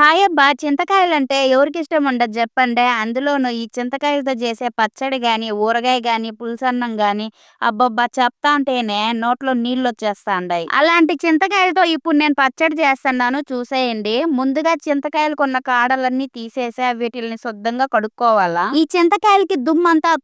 Hi అబ్బా! చింతకాయలంటే ఎవరికిష్టం ఉండదు చెప్పండి అందులోనూ ఈ చింతకాయలతో చేసే పచ్చడి గాని, ఊరగాయ గాని, పులుసన్నం గాని అబ్బబ్బా! చెప్తా ఉంటేనే నోట్లో నీళ్ళొచ్చేస్తాండాయి. అలాంటి చింతకాయలతో ఇప్పుడు నేను పచ్చడి చేస్తున్నాను చూసేయండి. ముందుగా చింతకాయలకున్న కాడలన్నీ తీసేసి వీటిల్ని శుద్ధంగా కడుక్కోవాలా. ఈ చింతకాయలకి దుమ్మంతా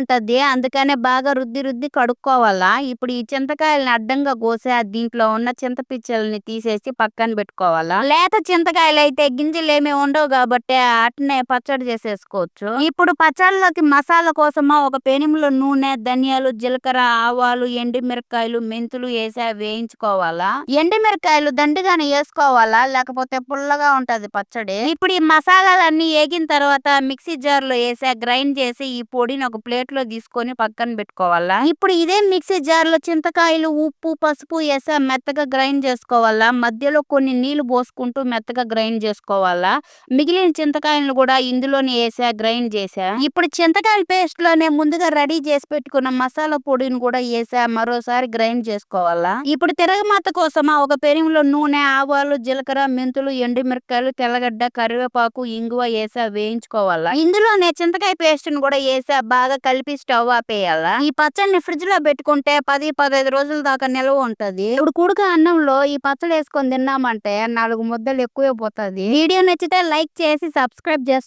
ఉంటది అందుకనే బాగా రుద్ది రుద్ది కడుక్కోవాలా. ఇప్పుడు ఈ చింతకాయలని అడ్డంగా కోసి దీంట్లో ఉన్న చింత పిచ్చల్ని తీసేసి పక్కన పెట్టుకోవాలా. లేత చింతకాయలైతే గింజలేమి ఉండవు కాబట్టి అట్నే పచ్చడి చేసేసుకోవచ్చు. ఇప్పుడు పచ్చళ్ళలోకి మసాలా కోసమా ఒక పెనంలో నూనె, ధనియాలు, జీలకర్ర, ఆవాలు, ఎండుమిరపకాయలు, మెంతులు వేసా వేయించుకోవాలా వేయించుకోవాలా. ఎండుమిరపకాయలు దండిగానే వేసుకోవాలా లేకపోతే పుల్లగా ఉంటది పచ్చడి. ఇప్పుడు ఈ మసాలాలన్నీ ఏగిన తర్వాత మిక్సీ జార్లో వేసా గ్రైండ్ చేసి ఈ పొడిని ఒక ప్లేట్లో తీసుకొని పక్కన పెట్టుకోవాలా. ఇప్పుడు ఇదే మిక్సీ జార్లో చింతకాయలు, ఉప్పు, పసుపు వేసా మెత్తగా గ్రైండ్ చేసుకోవాలా. మధ్యలో కొన్ని నీళ్ళు పోసుకుంటూ మెత్తగా గ్రైండ్ చేసుకోవాలి మిగిలిన చింతకాయలను కూడా ఇందులోనే వేసా గ్రైండ్ చేసా. ఇప్పుడు చింతకాయల పేస్ట్‌లోనే ముందుగా రెడీ చేసి పెట్టుకున్న మసాలా పొడిని కూడా వేసా మరోసారి గ్రైండ్ చేసుకోవాలా. ఇప్పుడు తిరగమాత కోసమా ఒక పెనంలో నూనె, ఆవాలు, జీలకర్ర, మెంతులు, ఎండుమిరకాయలు తెల్లగడ్డ, కరివేపాకు, ఇంగువ వేసా వేయించుకోవాలా. ఇందులోనే చింతకాయ పేస్ట్ను కూడా వేసా బాగా కలిపి స్టవ్ ఆపేయాలా. ఈ పచ్చడిని ఫ్రిడ్జ్లో పెట్టుకుంటే 10, 15 రోజుల దాకా నిల్వ ఉంటది. ఇప్పుడు కుడుక అన్నంలో ఈ పచ్చడి వేసుకొని తిన్నామంటే నాలుగు ముద్దలు ఎక్కువే పోతది. వీడియో నచ్చితే లైక్ చేసి సబ్స్క్రైబ్ చేస్